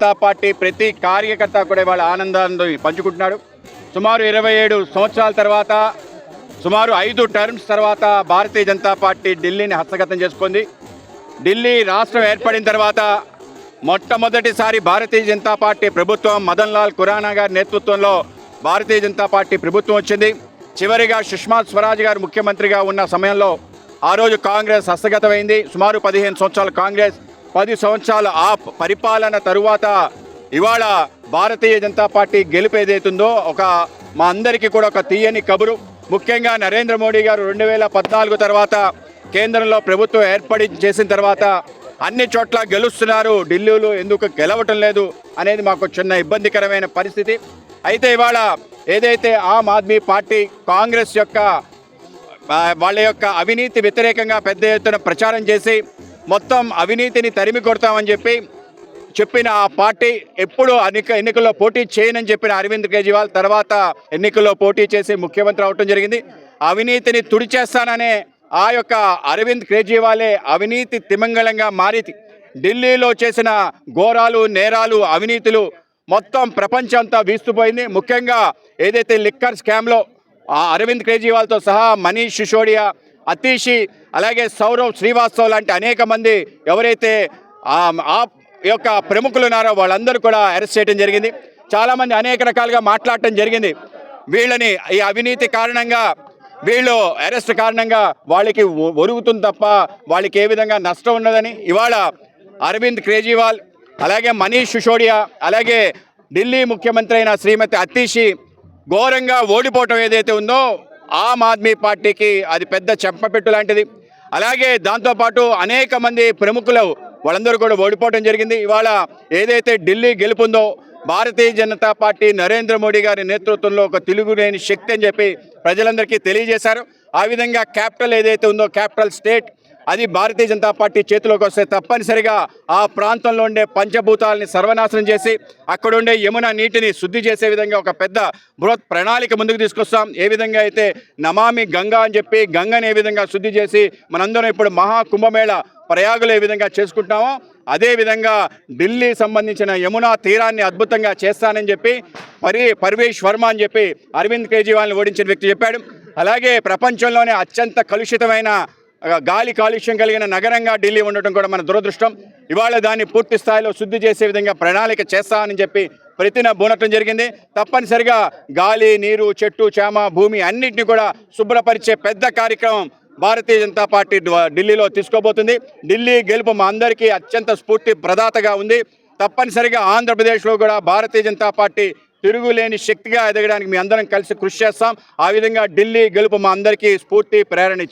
Janata party ప్రతి కార్యకర్త కూడా ఇవాళ ఆనందాన్ని పంచుకుంటున్నాడు. సుమారు ఇరవై ఏడు సంవత్సరాల తర్వాత సుమారు ఐదు టర్మ్స్ తర్వాత భారతీయ జనతా పార్టీ ఢిల్లీని హస్తగతం చేసుకుంది. ఢిల్లీ రాష్ట్రం ఏర్పడిన తర్వాత మొట్టమొదటిసారి భారతీయ జనతా పార్టీ ప్రభుత్వం మదన్ లాల్ ఖురానా గారి నేతృత్వంలో భారతీయ జనతా పార్టీ ప్రభుత్వం వచ్చింది. చివరిగా సుష్మా స్వరాజ్ గారు ముఖ్యమంత్రిగా ఉన్న సమయంలో ఆ రోజు కాంగ్రెస్ హస్తగతమైంది. సుమారు పదిహేను సంవత్సరాల కాంగ్రెస్ పది సంవత్సరాల ఆప్ పరిపాలన తరువాత ఇవాళ భారతీయ జనతా పార్టీ గెలుపు ఏదైతుందో ఒక మా అందరికీ కూడా ఒక తీయని కబురు. ముఖ్యంగా నరేంద్ర మోడీ గారు రెండు వేల పద్నాలుగు తర్వాత కేంద్రంలో ప్రభుత్వం ఏర్పడి చేసిన తర్వాత అన్ని చోట్ల గెలుస్తున్నారు ఢిల్లీలో ఎందుకు గెలవటం లేదు అనేది మాకు చిన్న ఇబ్బందికరమైన పరిస్థితి. అయితే ఇవాళ ఏదైతే ఆమ్ ఆద్మీ పార్టీ కాంగ్రెస్ యొక్క వాళ్ళ యొక్క అవినీతి వ్యతిరేకంగా పెద్ద ఎత్తున ప్రచారం చేసి మొత్తం అవినీతిని తరిమి కొడతామని చెప్పి చెప్పిన ఆ పార్టీ ఎప్పుడు అనిక ఎన్నికల్లో పోటీ చేయనని చెప్పిన అరవింద్ కేజ్రీవాల్ తర్వాత ఎన్నికల్లో పోటీ చేసి ముఖ్యమంత్రి అవటం జరిగింది. అవినీతిని తుడిచేస్తాననే ఆ యొక్క అరవింద్ కేజ్రీవాలే అవినీతి తిమంగళంగా మారి ఢిల్లీలో చేసిన ఘోరాలు నేరాలు అవినీతులు మొత్తం ప్రపంచంతా వీస్తుపోయింది. ముఖ్యంగా ఏదైతే లిక్కర్ స్కామ్లో ఆ అరవింద్ కేజ్రీవాల్తో సహా మనీష్ సిసోడియా అతీషి అలాగే సౌరవ్ శ్రీవాస్తవ్ లాంటి అనేక మంది ఎవరైతే ఆ యొక్క ప్రముఖులు ఉన్నారో వాళ్ళందరూ కూడా అరెస్ట్ చేయడం జరిగింది. చాలామంది అనేక రకాలుగా మాట్లాడటం జరిగింది. వీళ్ళని ఈ అవినీతి కారణంగా వీళ్ళు అరెస్ట్ కారణంగా వాళ్ళకి ఒ- ఒరుగుతుంది తప్ప వాళ్ళకి ఏ విధంగా నష్టం ఉన్నదని ఇవాళ అరవింద్ కేజ్రీవాల్ అలాగే మనీష్ సిసోడియా అలాగే ఢిల్లీ ముఖ్యమంత్రి అయిన శ్రీమతి అతీషి ఘోరంగా ఓడిపోవటం ఏదైతే ఉందో ఆమ్ ఆద్మీ పార్టీకి అది పెద్ద చెంపపెట్టు లాంటిది. అలాగే దాంతోపాటు అనేక మంది ప్రముఖులు వాళ్ళందరూ కూడా ఓడిపోవడం జరిగింది. ఇవాళ ఏదైతే ఢిల్లీ గెలుపుందో భారతీయ జనతా పార్టీ నరేంద్ర మోడీ గారి నేతృత్వంలో ఒక తెలుగులేని శక్తి అని చెప్పి ప్రజలందరికీ తెలియజేశారు. ఆ విధంగా క్యాపిటల్ ఏదైతే ఉందో క్యాపిటల్ స్టేట్ అది భారతీయ జనతా పార్టీ చేతిలోకి వస్తే తప్పనిసరిగా ఆ ప్రాంతంలో ఉండే పంచభూతాలని సర్వనాశనం చేసి అక్కడుండే యమున నీటిని శుద్ధి చేసే విధంగా ఒక పెద్ద బృహత్ ప్రణాళిక ముందుకు తీసుకొస్తాం. ఏ విధంగా అయితే నమామి గంగా అని చెప్పి గంగని ఏ విధంగా శుద్ధి చేసి మనందరం ఇప్పుడు మహా కుంభమేళ ప్రయాగులు ఏ విధంగా చేసుకుంటామో అదేవిధంగా ఢిల్లీ సంబంధించిన యమునా తీరాన్ని అద్భుతంగా చేస్తానని చెప్పి పరి పర్వేష్ వర్మ అని చెప్పి అరవింద్ కేజ్రీవాల్ని ఓడించిన వ్యక్తి చెప్పాడు. అలాగే ప్రపంచంలోనే అత్యంత కలుషితమైన గాలి కాలుష్యం కలిగిన నగరంగా ఢిల్లీ ఉండటం కూడా మన దురదృష్టం. ఇవాళ దాన్ని పూర్తి స్థాయిలో శుద్ధి చేసే విధంగా ప్రణాళిక చేస్తామని చెప్పి ప్రతిన బూనటం జరిగింది. తప్పనిసరిగా గాలి నీరు చెట్టు చేమ భూమి అన్నింటినీ కూడా శుభ్రపరిచే పెద్ద కార్యక్రమం భారతీయ జనతా పార్టీ ఢిల్లీలో తీసుకోబోతుంది. ఢిల్లీ గెలుపు మా అందరికీ అత్యంత స్ఫూర్తి ప్రదాతగా ఉంది. తప్పనిసరిగా ఆంధ్రప్రదేశ్లో కూడా భారతీయ జనతా పార్టీ తిరుగులేని శక్తిగా ఎదగడానికి మీ అందరం కలిసి కృషి చేస్తాం. ఆ విధంగా ఢిల్లీ గెలుపు మా అందరికీ స్ఫూర్తి ప్రేరణ